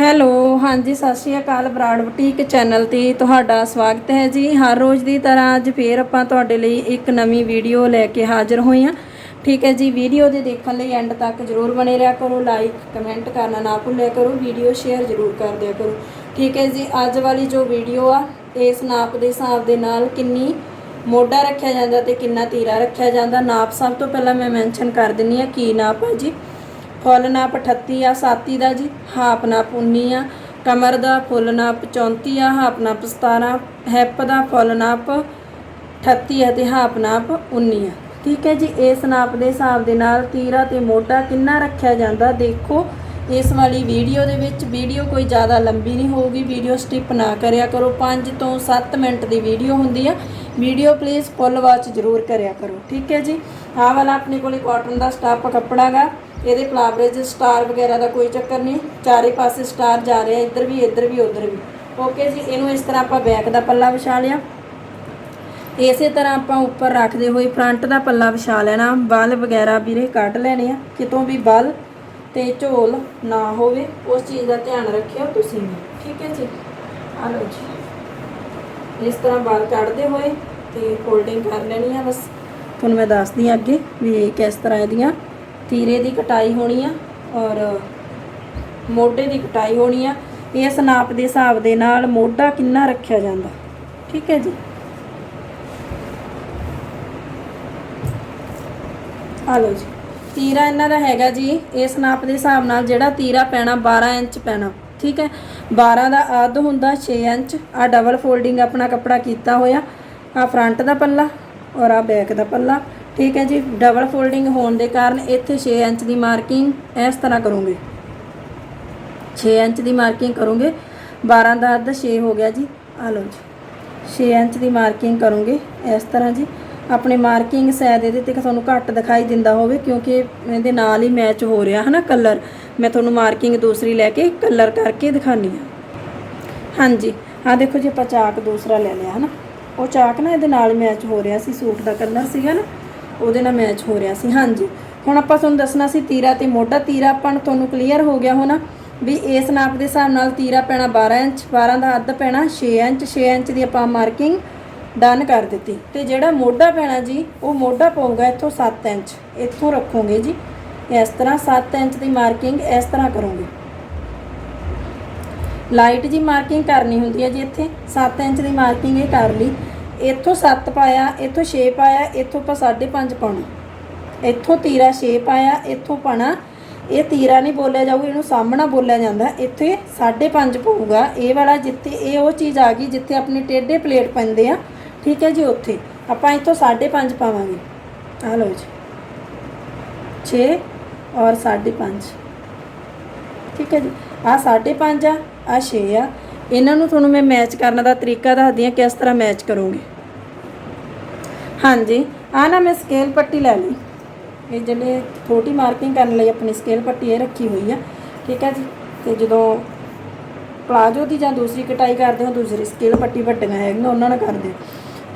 Hello, ਹਾਂਜੀ, ਸਤਿ ਸ਼੍ਰੀ ਅਕਾਲ ਬਰਾੜ ਬੁਟੀਕ ਚੈਨਲ ਤੇ ਤੁਹਾਡਾ ਸਵਾਗਤ ਹੈ ਜੀ। ਹਰ ਰੋਜ਼ ਦੀ ਤਰ੍ਹਾਂ ਅੱਜ ਫੇਰ ਆਪਾਂ ਤੁਹਾਡੇ ਲਈ ਇੱਕ ਨਵੀਂ ਵੀਡੀਓ ਲੈ ਕੇ ਹਾਜ਼ਰ ਹੋਏ ਹਾਂ। ਠੀਕ ਹੈ ਜੀ, ਵੀਡੀਓ ਦੇ ਦੇਖਣ ਲਈ ਐਂਡ ਤੱਕ ਜਰੂਰ ਬਣੇ ਰਿਹਾ ਕਰੋ, ਲਾਈਕ, ਕਮੈਂਟ ਕਰਨਾ ਨਾ ਭੁੱਲਿਆ ਕਰੋ, ਵੀਡੀਓ ਸ਼ੇਅਰ ਜਰੂਰ ਕਰ ਦਿਆ ਕਰੋ। ਠੀਕ ਹੈ ਜੀ, ਅੱਜ ਵਾਲੀ ਜੋ ਵੀਡੀਓ ਆ ਇਸ ਨਾਪ ਦੇ ਹਿਸਾਬ ਦੇ ਨਾਲ ਕਿੰਨੀ ਮੋਢਾ ਰੱਖਿਆ ਜਾਂਦਾ ਤੇ ਕਿੰਨਾ ਤੀਰਾ ਰੱਖਿਆ ਜਾਂਦਾ। ਨਾਪ ਸਭ ਤੋਂ ਪਹਿਲਾਂ ਮੈਂ ਮੈਂਸ਼ਨ ਕਰ ਦਿੰਨੀ ਆ ਕੀ ਨਾਪ ਹੈ ਜੀ। ਫੁੱਲ ਨਾਪ 38 ਆ, ਸਾਤੀ ਦਾ ਜੀ ਹਾਫ ਨਾਪ 19 ਆ। ਕਮਰ ਦਾ ਫੁੱਲ ਨਾਪ 34 ਆ ਹਾਫ ਨਾਪ 17 ਹੈਪ ਦਾ ਫੁੱਲ ਨਾਪ 38 ਆ ਤੇ ਹਾਫ ਨਾਪ 19 ਆ। ਠੀਕ ਹੈ ਜੀ, ਇਸ ਨਾਪ ਦੇ ਹਿਸਾਬ ਦੇ ਨਾਲ ਤੀਰਾ ਤੇ ਮੋਢਾ ਕਿੰਨਾ ਰੱਖਿਆ ਜਾਂਦਾ ਦੇਖੋ। ਇਸ ਵਾਲੀ ਵੀਡੀਓ ਦੇ ਵਿੱਚ ਵੀਡੀਓ ਕੋਈ ਜ਼ਿਆਦਾ ਲੰਬੀ ਨਹੀਂ ਹੋਊਗੀ, ਵੀਡੀਓ ਸਟਿਪ ਨਾ ਕਰਿਆ ਕਰੋ। 5 ਤੋਂ 7 ਮਿੰਟ ਦੀ ਵੀਡੀਓ ਹੁੰਦੀ ਆ। ਵੀਡੀਓ ਪਲੀਜ਼ ਫੁੱਲ ਵਾਚ ਜ਼ਰੂਰ ਕਰਿਆ ਕਰੋ। ਠੀਕ ਹੈ ਜੀ, ਆਹ ਵਾਲਾ ਆਪਣੇ ਕੋਲੇ ਕਾਟਨ ਦਾ ਸਟਾਫ ਕੱਪੜਾ ਗਾ ਇਹਦੇ ਫਲਾਵਰੇਜ ਸਟਾਰ ਵਗੈਰਾ ਦਾ ਕੋਈ ਚੱਕਰ ਨਹੀਂ, ਚਾਰੇ ਪਾਸੇ ਸਟਾਰ ਜਾ ਰਿਹਾ ਇੱਧਰ ਵੀ ਇੱਧਰ ਵੀ, ਉੱਧਰ ਵੀ। ਓਕੇ ਜੀ, ਇਹਨੂੰ ਇਸ ਤਰ੍ਹਾਂ ਆਪਾਂ ਬੈਕ ਦਾ ਪੱਲਾ ਵਿਛਾ ਲਿਆ। ਇਸੇ ਤਰ੍ਹਾਂ ਆਪਾਂ ਉੱਪਰ ਰੱਖਦੇ ਹੋਏ ਫਰੰਟ ਦਾ ਪੱਲਾ ਵਿਛਾ ਲੈਣਾ, ਬਲ ਵਗੈਰਾ ਵੀਰੇ ਕੱਢ ਲੈਣੇ ਆ, ਕਿਤੋਂ ਵੀ ਬਲ ਤੇ ਝੋਲ ਨਾ ਹੋਵੇ, ਉਸ ਚੀਜ਼ ਦਾ ਧਿਆਨ ਰੱਖਿਓ ਤੁਸੀਂ ਵੀ। ਠੀਕ ਹੈ ਜੀ? ਆ ਲਓ ਜੀ। ਇਸ ਤਰ੍ਹਾਂ ਬਲ ਕੱਢਦੇ ਹੋਏ ਤੇ ਫੋਲਡਿੰਗ ਕਰ ਲੈਣੀ ਆ ਬਸ। ਤੁਹਾਨੂੰ ਮੈਂ ਦੱਸਦੀ ਆ ਅੱਗੇ ਵੀ ਕਿਸ ਤਰ੍ਹਾਂ ਇਹਦੀਆਂ ਤੀਰੇ ਦੀ ਕਟਾਈ ਹੋਣੀ ਆ ਔਰ ਮੋਢੇ ਦੀ ਕਟਾਈ ਹੋਣੀ ਆ। ਇਸ ਨਾਪ ਦੇ ਹਿਸਾਬ ਦੇ ਨਾਲ ਮੋਢਾ ਕਿੰਨਾ ਰੱਖਿਆ ਜਾਂਦਾ? ਠੀਕ ਹੈ ਜੀ। ਆ ਲਓ ਜੀ। ਤੀਰਾ ਇਹਨਾਂ ਦਾ ਹੈਗਾ ਜੀ। ਇਸ ਨਾਪ ਦੇ ਹਿਸਾਬ ਨਾਲ ਜਿਹੜਾ ਤੀਰਾ ਪੈਣਾ 12 ਇੰਚ ਪੈਣਾ। ਠੀਕ ਹੈ। 12 ਦਾ ਅੱਧ ਹੁੰਦਾ 6 ਇੰਚ। ਆ ਡਬਲ ਫੋਲਡਿੰਗ ਆਪਣਾ ਕੱਪੜਾ ਕੀਤਾ ਹੋਇਆ। ਆ ਫਰੰਟ ਦਾ ਪੱਲਾ ਔਰ ਆ ਬੈਕ ਦਾ ਪੱਲਾ। ਠੀਕ ਹੈ ਜੀ ਡਬਲ ਫੋਲਡਿੰਗ ਹੋਣ ਦੇ ਕਾਰਨ ਇੱਥੇ 6 ਇੰਚ ਦੀ ਮਾਰਕਿੰਗ ਇਸ ਤਰ੍ਹਾਂ ਕਰੋਗੇ। 6 ਇੰਚ ਦੀ ਮਾਰਕਿੰਗ ਕਰੋਗੇ। 12 ਦਾ ਅੱਧ 6 ਹੋ ਗਿਆ ਜੀ। ਆ ਲਓ ਜੀ। 6 ਇੰਚ ਦੀ ਮਾਰਕਿੰਗ ਕਰੋਗੇ ਇਸ ਤਰ੍ਹਾਂ ਜੀ। ਆਪਣੇ ਮਾਰਕਿੰਗ ਸ਼ਾਇਦ ਇਹਦੇ ਤੇ ਤੁਹਾਨੂੰ ਘੱਟ ਦਿਖਾਈ ਦਿੰਦਾ ਹੋਵੇ ਕਿਉਂਕਿ ਇਹਦੇ ਨਾਲ ਹੀ ਮੈਚ ਹੋ ਰਿਹਾ ਹੈ ਨਾ ਕਲਰ ਮੈਂ ਤੁਹਾਨੂੰ ਮਾਰਕਿੰਗ ਦੂਸਰੀ ਲੈ ਕੇ ਕਲਰ ਕਰਕੇ ਦਿਖਾਨੀ ਆ ਹਾਂਜੀ ਆ ਦੇਖੋ ਜੀ, ਆਪਾਂ ਚਾਕ ਦੂਸਰਾ ਲੈ ਲਿਆ ਹੈ ਨਾ ਉਹ ਚਾਕ ਨਾ ਇਹਦੇ ਨਾਲ ਮੈਚ ਹੋ ਰਿਹਾ ਸੀ, ਸੂਟ ਦਾ ਕਲਰ ਸੀਗਾ ਨਾ। ਉਹਦੇ ਨਾਲ ਮੈਚ ਹੋ ਰਿਹਾ ਸੀ। ਹਾਂਜੀ। ਹੁਣ ਆਪਾਂ ਤੁਹਾਨੂੰ ਦੱਸਣਾ ਸੀ ਤੀਰਾ ਤੇ ਮੋਢਾ। ਤੀਰਾ ਆਪਾਂ ਨੂੰ ਤੁਹਾਨੂੰ ਕਲੀਅਰ ਹੋ ਗਿਆ ਹੋਣਾ ਵੀ ਇਸ ਨਾਪ ਦੇ ਹਿਸਾਬ ਨਾਲ ਤੀਰਾ ਪੈਣਾ 12 ਇੰਚ 12 ਦਾ ਅੱਧ ਪੈਣਾ 6 ਇੰਚ। 6 ਇੰਚ ਦੀ ਆਪਾਂ ਮਾਰਕਿੰਗ ਡਨ ਕਰ ਦਿੱਤੀ। ਤੇ ਜਿਹੜਾ ਮੋਢਾ ਪੈਣਾ ਜੀ, ਉਹ ਮੋਢਾ ਪਊਗਾ ਇੱਥੋਂ 7 ਇੰਚ। ਇੱਥੋਂ ਰੱਖੋਗੇ ਜੀ। ਇਸ ਤਰ੍ਹਾਂ 7 ਇੰਚ ਦੀ ਮਾਰਕਿੰਗ ਇਸ ਤਰ੍ਹਾਂ ਕਰੋਗੇ। ਲਾਈਟ ਜੀ ਮਾਰਕਿੰਗ ਕਰਨੀ ਹੁੰਦੀ ਹੈ ਜੀ ਇੱਥੇ। 7 ਇੰਚ ਦੀ ਮਾਰਕਿੰਗ ਇਹ ਕਰ ਲਈ। ਇੱਥੋਂ 7 ਪਾਇਆ, ਇੱਥੋਂ 6 ਪਾਇਆ, ਇੱਥੋਂ ਆਪਾਂ 5.5 ਪਾਉਣਾ। ਇੱਥੋਂ ਤੀਰਾ 6 ਪਾਇਆ, ਇੱਥੋਂ ਪਾਣਾ ਇਹ ਤੀਰਾ ਨਹੀਂ ਬੋਲਿਆ ਜਾਊਗਾ ਇਹਨੂੰ ਸਾਹਮਣਾ ਬੋਲਿਆ ਜਾਂਦਾ। ਇੱਥੇ 5.5 ਪਊਗਾ। ਇਹ ਵਾਲਾ ਜਿੱਥੇ ਇਹ ਉਹ ਚੀਜ਼ ਆ ਗਈ, ਜਿੱਥੇ ਆਪਣੇ ਟੇਢੇ ਪਲੇਟ ਪੈਂਦੇ ਆ, ਠੀਕ ਹੈ ਜੀ, ਉੱਥੇ। ਆਪਾਂ ਇੱਥੋਂ 5.5 ਪਾਵਾਂਗੇ। ਆ ਲਓ ਜੀ। 6 ਔਰ 5.5 ਠੀਕ ਹੈ ਜੀ। ਆ 5.5 ਆ ਆ 6 ਆ। ਇਹਨਾਂ ਨੂੰ ਤੁਹਾਨੂੰ ਮੈਂ ਮੈਚ ਕਰਨ ਦਾ ਤਰੀਕਾ ਦੱਸਦੀ ਹਾਂ ਕਿਸ ਤਰ੍ਹਾਂ ਮੈਚ ਕਰੋਗੇ। ਹਾਂਜੀ ਆ ਨਾ ਮੈਂ ਸਕੇਲ ਪੱਟੀ ਲੈ ਲਈ। ਇਹ ਜਿਹੜੇ ਛੋਟੀ ਮਾਰਕਿੰਗ ਕਰਨ ਲਈ ਆਪਣੀ ਸਕੇਲ ਪੱਟੀ ਇਹ ਰੱਖੀ ਹੋਈ ਆ। ਠੀਕ ਹੈ ਜੀ? ਤੇ ਜਦੋਂ ਪਲਾਜੋ ਦੀ ਜਾਂ ਦੂਸਰੀ ਕਟਾਈ ਕਰਦੇ ਹੋ, ਦੂਸਰੀ ਸਕੇਲ ਪੱਟੀ ਵੱਡੀਆਂ ਹੈਗੀਆਂ, ਉਹਨਾਂ ਨਾਲ ਕਰਦੇ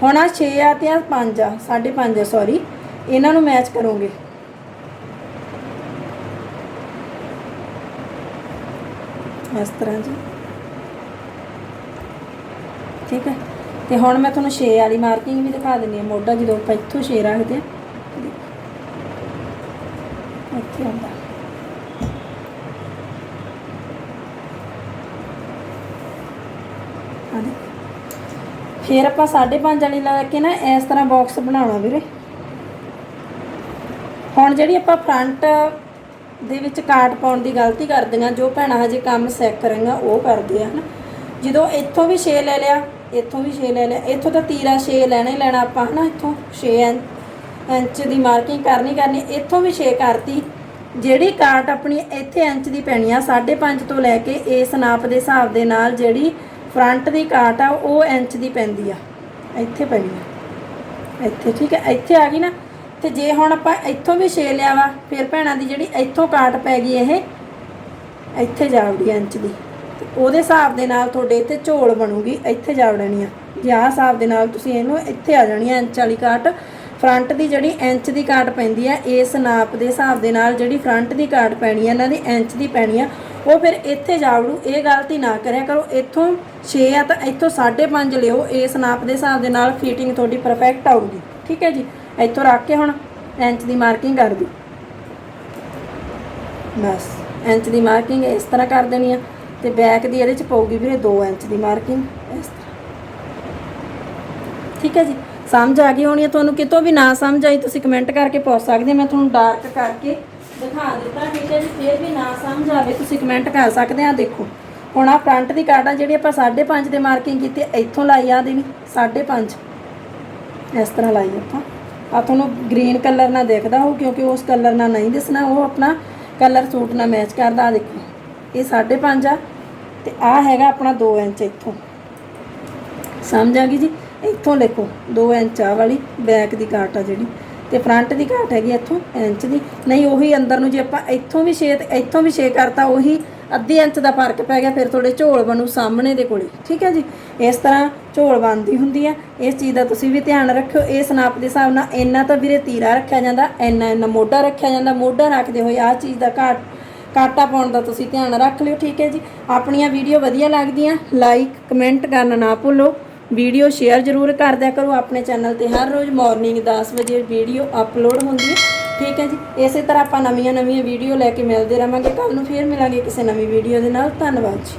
ਹੁਣ ਆ 6 ਆ ਤੇ ਆ 5 ਆ 5.5 ਆ ਸੌਰੀ ਇਹਨਾਂ ਨੂੰ ਮੈਚ ਕਰੋਗੇ। ਇਸ ਤਰ੍ਹਾਂ ਜੀ। ਠੀਕ ਹੈ? ਤੇ ਹੁਣ ਮੈਂ ਤੁਹਾਨੂੰ 6 ਵਾਲੀ ਮਾਰਕਿੰਗ ਵੀ ਦਿਖਾ ਦਿੰਦੀ ਹਾਂ। ਮੋਢਾ ਜਦੋਂ ਆਪਾਂ ਇੱਥੋਂ 6 ਰੱਖਦੇ ਹਾਂ। ਇੱਥੇ ਆਉਂਦਾ। ਫਿਰ ਆਪਾਂ 5.5 ਵਾਲੀ ਲਾ ਕੇ ਨਾ ਇਸ ਤਰ੍ਹਾਂ ਬਾਕਸ ਬਣਾਉਣਾ ਵੀਰੇ। ਹੁਣ ਜਿਹੜੀ ਆਪਾਂ ਫਰੰਟ ਦੇ ਵਿੱਚ ਕਾਟ ਪਾਉਣ ਦੀ ਗਲਤੀ ਕਰਦੀਆਂ ਜੋ ਭੈਣਾਂ ਹਜੇ ਕੰਮ ਸਿੱਖ ਰਹੀਆਂ, ਉਹ ਕਰਦੇ ਆ, ਹਨਾ? ਜਦੋਂ ਇੱਥੋਂ ਵੀ 6 ਲੈ ਲਿਆ ਇੱਥੋਂ ਵੀ 6 ਲੈ ਲਿਆ ਇੱਥੋਂ ਤਾਂ ਤੀਰਾ 6 ਲੈਣਾ ਹੀ ਲੈਣਾ ਆਪਾਂ, ਹਨਾ? ਇੱਥੋਂ 6 ਇੰਚ ਦੀ ਮਾਰਕਿੰਗ ਕਰਨੀ ਕਰਨੀ, ਇੱਥੋਂ ਵੀ 6 ਕਰਤੀ। ਜਿਹੜੀ ਕਾਟ ਆਪਣੀ ਇੱਥੇ ਇੰਚ ਦੀ ਪੈਣੀ ਆ 5.5 ਤੋਂ ਲੈ ਕੇ ਇਸ ਨਾਪ ਦੇ ਹਿਸਾਬ ਦੇ ਨਾਲ ਜਿਹੜੀ ਫਰੰਟ ਦੀ ਕਾਟ ਆ, ਉਹ ਇੰਚ ਦੀ ਪੈਂਦੀ ਆ। ਇੱਥੇ ਪੈਣੀ ਆ। ਇੱਥੇ, ਠੀਕ ਹੈ ਇੱਥੇ ਆ ਗਈ ਨਾ। ਤੇ ਜੇ ਹੁਣ ਆਪਾਂ ਇੱਥੋਂ ਵੀ 6 ਲਿਆ ਵਾ, ਫਿਰ ਭੈਣਾਂ ਦੀ ਜਿਹੜੀ ਇੱਥੋਂ ਕਾਟ ਪੈ ਗਈ ਇਹ, ਇੱਥੇ ਜਾਵੜੀ ਇੰਚ ਦੀ। ਤੇ ਉਹਦੇ ਹਿਸਾਬ ਦੇ ਨਾਲ ਤੁਹਾਡੇ ਇੱਥੇ ਝੋਲ ਬਣੂਗੀ, ਇੱਥੇ ਜਾਵੜਨੀ ਆ। ਜੇ ਆਹ ਹਿਸਾਬ ਦੇ ਨਾਲ ਤੁਸੀਂ ਇਹਨੂੰ ਇੱਥੇ ਆ ਜਾਣੀ ਆ, ਇੰਚ ਵਾਲੀ ਕਾਟ। ਫਰੰਟ ਦੀ ਜਿਹੜੀ ਇੰਚ ਦੀ ਕਾਟ ਪੈਂਦੀ ਆ ਇਸ ਨਾਪ ਦੇ ਹਿਸਾਬ ਦੇ ਨਾਲ ਜਿਹੜੀ ਫਰੰਟ ਦੀ ਕਾਟ ਪੈਣੀ ਆ, ਇਹਨਾਂ ਦੀ ਇੰਚ ਦੀ ਪੈਣੀ ਆ, ਉਹ ਫਿਰ ਇੱਥੇ ਜਾ ਜਾਵੜੂ ਇਹ ਗਲਤੀ ਨਾ ਕਰਿਆ ਕਰੋ। ਇੱਥੋਂ 6 ਆ ਤਾਂ ਇੱਥੋਂ 5.5 ਲਿਓ। ਇਸ ਨਾਪ ਦੇ ਹਿਸਾਬ ਦੇ ਨਾਲ ਫਿਟਿੰਗ ਤੁਹਾਡੀ ਪਰਫੈਕਟ ਆਊਗੀ। ਠੀਕ ਹੈ ਜੀ? ਇੱਥੋਂ ਰੱਖ ਕੇ ਹੁਣ ਇੰਚ ਦੀ ਮਾਰਕਿੰਗ ਕਰ ਦਿਓ। ਬਸ। ਇੰਚ ਦੀ ਮਾਰਕਿੰਗ ਇਸ ਤਰ੍ਹਾਂ ਕਰ ਦੇਣੀ ਆ। ਤੇ ਬੈਕ ਦੀ ਇਹਦੇ ਚ ਪਊਗੀ ਵੀਰੇ 2 ਇੰਚ ਦੀ ਮਾਰਕਿੰਗ ਇਸ ਤਰ੍ਹਾਂ। ਠੀਕ ਹੈ ਜੀ? ਸਮਝ ਆ ਗਈ ਹੋਣੀ ਹੈ ਤੁਹਾਨੂੰ? ਕਿਤੋਂ ਵੀ ਨਾ ਸਮਝ ਆਈ, ਤੁਸੀਂ ਕਮੈਂਟ ਕਰਕੇ ਪੁੱਛ ਸਕਦੇ ਮੈਂ ਤੁਹਾਨੂੰ ਡਾਰਕ ਕਰਕੇ ਦਿਖਾ ਦਿੱਤਾ, ਠੀਕ ਹੈ ਜੀ? ਫਿਰ ਵੀ ਨਾ ਸਮਝ ਆਵੇ, ਤੁਸੀਂ ਕਮੈਂਟ ਕਰ ਸਕਦੇ ਆ ਦੇਖੋ, ਹੁਣ ਆ ਫਰੰਟ ਦੀ ਕਾਰਡ ਆ ਜਿਹੜੀ ਆਪਾਂ 5.5 ਦੇ ਮਾਰਕਿੰਗ ਕੀਤੀ, ਇੱਥੋਂ ਲਾਈ ਆ ਦੇਣੀ 5.5 ਇਸ ਤਰ੍ਹਾਂ ਲਾਈ ਆਪਾਂ। ਆ ਤੁਹਾਨੂੰ ਗ੍ਰੀਨ ਕਲਰ ਨਾਲ ਦਿਖਦਾ ਹੋ ਕਿਉਂਕਿ ਉਸ ਕਲਰ ਨਾਲ ਨਹੀਂ ਦਿਸਣਾ, ਉਹ ਆਪਣਾ ਕਲਰ ਸੂਟ ਨਾਲ ਮੈਚ ਕਰਦਾ। ਆ ਦੇਖੋ, ਇਹ 5.5 ਆ। ਤੇ ਆ ਹੈਗਾ ਆਪਣਾ 2 ਇੰਚ ਇੱਥੋਂ। ਸਮਝ ਆ ਗਈ ਜੀ? ਇੱਥੋਂ ਦੇਖੋ 2 ਇੰਚ ਆ ਵਾਲੀ ਬੈਕ ਦੀ ਕਾਟ ਆ ਜਿਹੜੀ। ਤੇ ਫਰੰਟ ਦੀ ਘਾਟ ਹੈਗੀ ਇੱਥੋਂ, ਇੰਚ ਦੀ। ਨਹੀਂ, ਉਹੀ ਅੰਦਰ ਨੂੰ ਜੇ ਆਪਾਂ ਇੱਥੋਂ ਵੀ 6 ਤੇ ਇੱਥੋਂ ਵੀ 6 ਕਰਤਾ, ਉਹੀ ਅੱਧੇ ਇੰਚ ਦਾ ਫ਼ਰਕ ਪੈ ਗਿਆ, ਫਿਰ ਤੁਹਾਡੇ ਝੋਲ ਬਣੂ ਸਾਹਮਣੇ ਦੇ ਕੋਲੇ। ਠੀਕ ਹੈ ਜੀ? ਇਸ ਤਰ੍ਹਾਂ ਝੋਲ ਬਣਦੀ ਹੁੰਦੀ ਆ। ਇਸ ਚੀਜ਼ ਦਾ ਤੁਸੀਂ ਵੀ ਧਿਆਨ ਰੱਖਿਓ। ਇਹ ਸਨਾਪ ਦੇ ਹਿਸਾਬ ਨਾਲ ਇੰਨਾ ਤਾਂ ਵੀਰੇ ਤੀਰਾ ਰੱਖਿਆ ਜਾਂਦਾ ਇੰਨਾ ਇੰਨਾ ਮੋਢਾ ਰੱਖਿਆ ਜਾਂਦਾ। ਮੋਢਾ ਰੱਖਦੇ ਹੋਏ ਆਹ ਚੀਜ਼ ਦਾ ਘਾਟ ਕਾਟਾ ਪਾਉਣ ਦਾ ਤੁਸੀਂ ਧਿਆਨ ਰੱਖ ਲਿਓ, ਠੀਕ ਹੈ ਜੀ? ਆਪਣੀਆਂ ਵੀਡੀਓ ਵਧੀਆ ਲੱਗਦੀਆਂ ਲਾਈਕ ਕਮੈਂਟ ਕਰਨਾ ਨਾ ਭੁੱਲੋ। ਵੀਡੀਓ ਸ਼ੇਅਰ ਜ਼ਰੂਰ ਕਰ ਦਿਆ ਕਰੋ, ਆਪਣੇ ਚੈਨਲ ਤੇ ਹਰ ਰੋਜ਼ ਮਾਰਨਿੰਗ 10 ਵਜੇ ਵੀਡੀਓ ਅਪਲੋਡ ਹੁੰਦੀ ਹੈ, ਠੀਕ ਹੈ ਜੀ? ਇਸੇ ਤਰ੍ਹਾਂ ਆਪਾਂ ਨਵੀਆਂ-ਨਵੀਆਂ ਵੀਡੀਓ ਲੈ ਕੇ ਮਿਲਦੇ ਰਹਾਂਗੇ ਕੱਲ ਨੂੰ ਫੇਰ ਮਿਲਾਂਗੇ ਕਿਸੇ ਨਵੀਂ ਵੀਡੀਓ ਦੇ ਨਾਲ, ਧੰਨਵਾਦ ਜੀ।